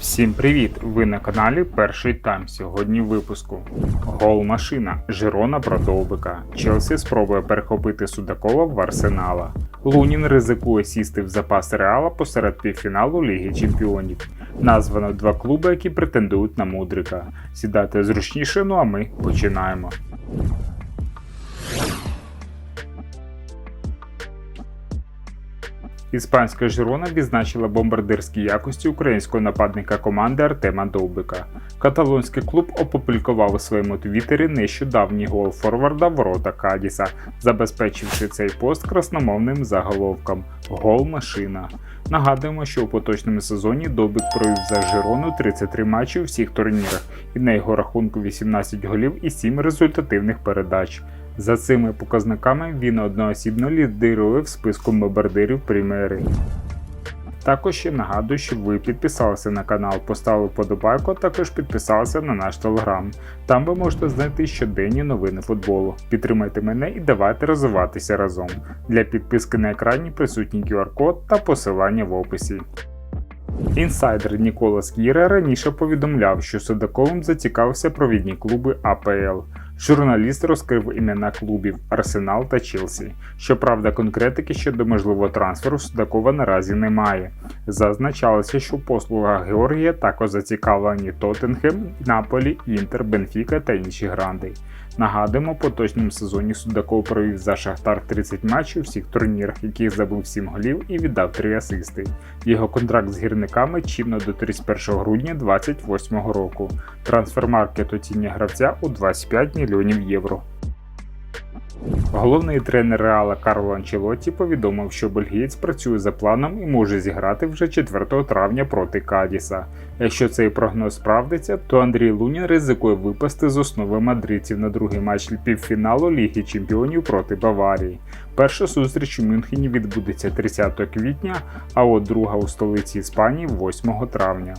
Всім привіт! Ви на каналі Перший Тайм. Сьогодні випуску. Гол машина. Жирона про Довбика. Челсі спробує перехопити Судакова в Арсенала. Лунін ризикує сісти в запас Реала посеред півфіналу Ліги Чемпіонів. Названо два клуби, які претендують на Мудрика. Сідайте зручніше, ну а ми починаємо. Іспанська Жирона відзначила бомбардирські якості українського нападника команди Артема Довбика. Каталонський клуб опублікував у своєму твіттері нещодавній гол форварда ворота Кадіса, забезпечивши цей пост красномовним заголовком Гол машина. Нагадуємо, що у поточному сезоні Довбик провів за Жирону 33 матчі у всіх турнірах, і на його рахунку 18 голів і 7 результативних передач. За цими показниками він одноосібно лідирує в списку бомбардирів прем'єри. Також ще нагадую, щоб ви підписалися на канал, поставили вподобайку, а також підписалися на наш телеграм. Там ви можете знайти щоденні новини футболу. Підтримайте мене і давайте розвиватися разом. Для підписки на екрані присутній QR-код та посилання в описі. Інсайдер Нікола Скіра раніше повідомляв, що Судаковим зацікавився провідні клуби АПЛ. Журналіст розкрив імена клубів Арсенал та Челсі. Щоправда, конкретики щодо можливого трансферу Судакова наразі немає. Зазначалося, що в послугах Георгія також зацікавлені Тоттенхем, Наполі, Інтер, Бенфіка та інші гранди. Нагадуємо, поточному сезоні Судаков провів за Шахтар 30 матчів у всіх турнірах, яких забив 7 голів і віддав 3 асисти. Його контракт з гірниками чинно до 31 грудня 2028 року. Трансфермаркет оцінює гравця у 25 мільйонів євро. Головний тренер Реала Карло Анчелотті повідомив, що бельгієць працює за планом і може зіграти вже 4 травня проти Кадіса. Якщо цей прогноз справдиться, то Андрій Лунін ризикує випасти з основи мадридців на другий матч півфіналу Ліги Чемпіонів проти Баварії. Перша зустріч у Мюнхені відбудеться 30 квітня, а от друга у столиці Іспанії 8 травня.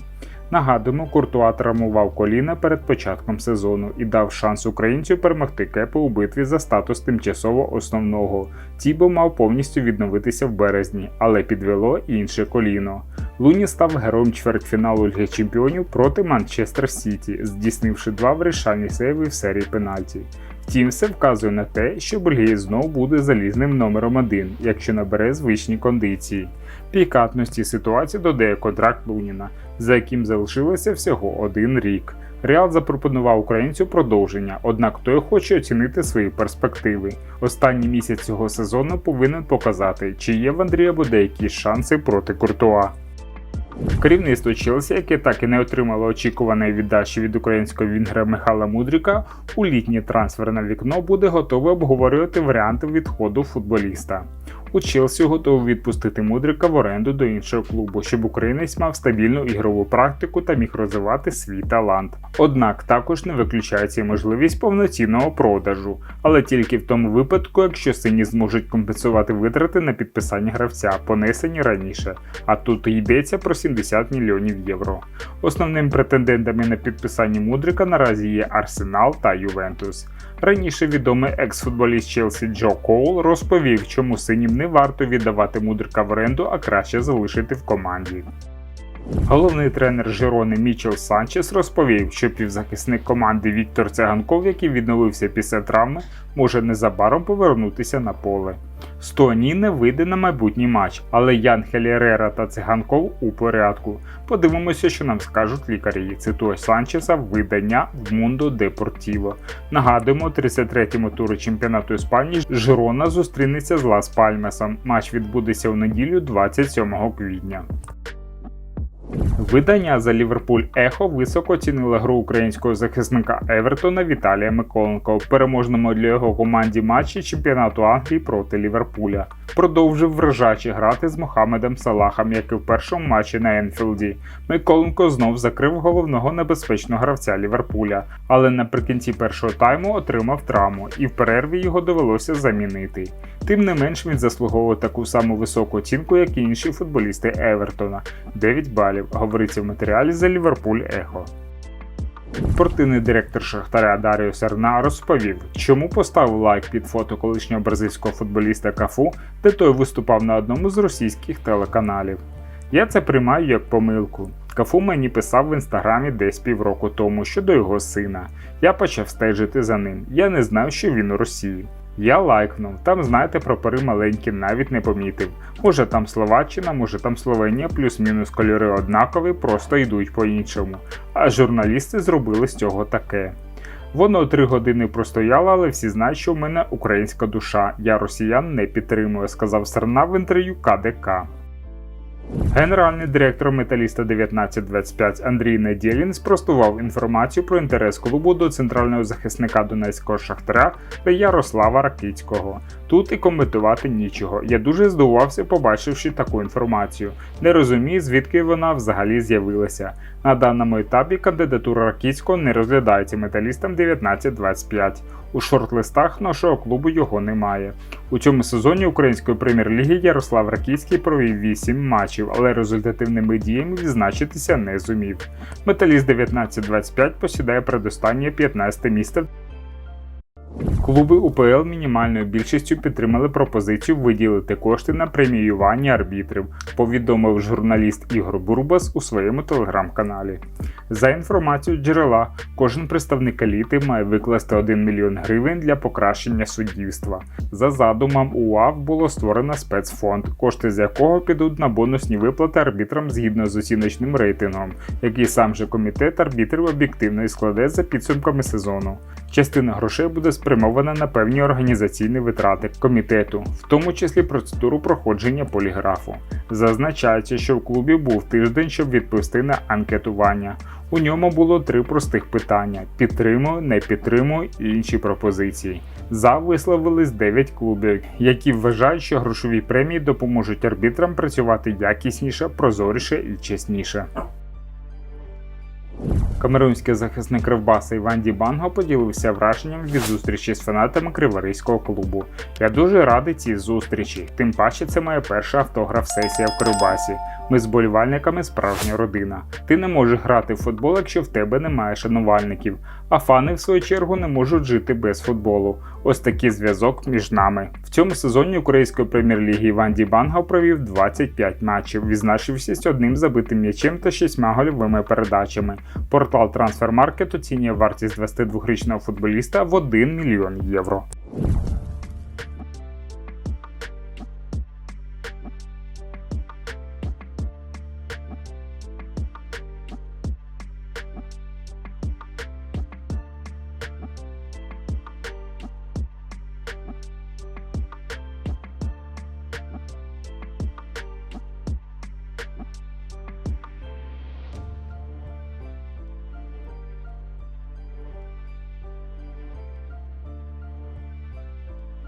Нагадуємо, Куртуа травмував коліна перед початком сезону і дав шанс українцю перемогти Кепу у битві за статус тимчасово основного. Тібо мав повністю відновитися в березні, але підвело інше коліно. Луні став героєм чвертьфіналу Ліги Чемпіонів проти Манчестер Сіті, здійснивши два вирішальні сейви в серії пенальті. Втім, все вказує на те, що Бельгія знову буде залізним номером один, якщо набере звичні кондиції. Пікатності ситуації додає контракт Луніна, за яким залишилося всього один рік. Реал запропонував українцю продовження, однак той хоче оцінити свої перспективи. Останній місяць цього сезону повинен показати, чи є в Андрія буде якісь шанси проти Куртуа. Керівництво Челсі, яке так і не отримало очікуваної віддачі від українського вінгера Михайла Мудріка, у літнє трансферне вікно буде готове обговорювати варіанти відходу футболіста. У Челсі готові відпустити Мудрика в оренду до іншого клубу, щоб українець мав стабільну ігрову практику та міг розвивати свій талант. Однак також не виключається можливість повноцінного продажу, але тільки в тому випадку, якщо сині зможуть компенсувати витрати на підписання гравця, понесені раніше. А тут йдеться про 70 мільйонів євро. Основним претендентами на підписання Мудрика наразі є Арсенал та Ювентус. Раніше відомий екс-футболіст Челсі Джо Коул розповів, чому синім не варто віддавати мудрика в оренду, а краще залишити в команді. Головний тренер Жирони Мічел Санчес розповів, що півзахисник команди Віктор Циганков, який відновився після травми, може незабаром повернутися на поле. Стоні не вийде на майбутній матч, але Ян Хелєрера та Циганков у порядку. Подивимося, що нам скажуть лікарі. Цитує Санчеса видання в Мундо Депортіво. Нагадуємо, у 33-му турі чемпіонату Іспанії Жирона зустрінеться з Лас Пальмесом. Матч відбудеться у неділю 27 квітня. Видання за Ліверпуль Ехо високо оцінило гру українського захисника Евертона Віталія Миколенко в переможному для його команді матчі чемпіонату Англії проти Ліверпуля. Продовжив вражаче грати з Мохамедом Салахом, як і в першому матчі на Енфілді. Миколенко знов закрив головного небезпечного гравця Ліверпуля, але наприкінці першого тайму отримав травму, і в перерві його довелося замінити. Тим не менш він заслуговував таку саму високу оцінку, як і інші футболісти Евертона 9 балів, говориться в матеріалі за Ліверпуль Ехо. Спортивний директор Шахтаря Даріо Серна розповів, чому поставив лайк під фото колишнього бразильського футболіста Кафу, де той виступав на одному з російських телеканалів. Я це приймаю як помилку. Кафу мені писав в інстаграмі десь півроку тому щодо його сина. Я почав стежити за ним. Я не знав, що він у Росії. Я лайкнув, там, знаєте, прапори маленькі, навіть не помітив. Може там Словаччина, може там Словенія, плюс-мінус кольори однакові, просто йдуть по-іншому. А журналісти зробили з цього таке. Воно три години простояло, але всі знають, що в мене українська душа. Я росіян не підтримую, сказав Серна в інтерв'ю КДК. Генеральний директор Металіста 1925 Андрій Недєлін спростував інформацію про інтерес клубу до центрального захисника Донецького шахтаря та Ярослава Ракицького. Тут і коментувати нічого. Я дуже здивувався, побачивши таку інформацію. Не розумію, звідки вона взагалі з'явилася. На даному етапі кандидатура Ракицького не розглядається металістам 1925. У шорт-листах нашого клубу його немає. У цьому сезоні української прем'єр-ліги Ярослав Ракійський провів 8 матчів, але результативними діями відзначитися не зумів. Металіст 1925 посідає предостаннє 15 місце Клуби УПЛ мінімальною більшістю підтримали пропозицію виділити кошти на преміювання арбітрів, повідомив журналіст Ігор Бурбас у своєму телеграм-каналі. За інформацією джерела, кожен представник еліти має викласти 1 мільйон гривень для покращення суддівства. За задумом УАВ було створено спецфонд, кошти з якого підуть на бонусні виплати арбітрам згідно з оціночним рейтингом, який сам же комітет арбітрів об'єктивно і складе за підсумками сезону. Частина грошей буде спрямована на певні організаційні витрати комітету, в тому числі процедуру проходження поліграфу. Зазначається, що в клубі був тиждень, щоб відповісти на анкетування. У ньому було три простих питання: підтримую, не підтримую і інші пропозиції. За висловились 9 клубів, які вважають, що грошові премії допоможуть арбітрам працювати якісніше, прозоріше і чесніше. Камерунський захисник Кривбаса Іван Дібанго поділився враженням від зустрічі з фанатами Криворізького клубу. Я дуже радий цій зустрічі, тим паче це моя перша автограф-сесія в Кривбасі. Ми з болівальниками справжня родина. Ти не можеш грати в футбол, якщо в тебе немає шанувальників, а фани, в свою чергу, не можуть жити без футболу. Ось такий зв'язок між нами. В цьому сезоні Української прем'єр-ліги Іван Дібанга провів 25 матчів, відзначившись одним забитим м'ячем та шістьма гольовими передачами. Портал Transfermarkt оцінює вартість 22-річного футболіста в 1 мільйон євро.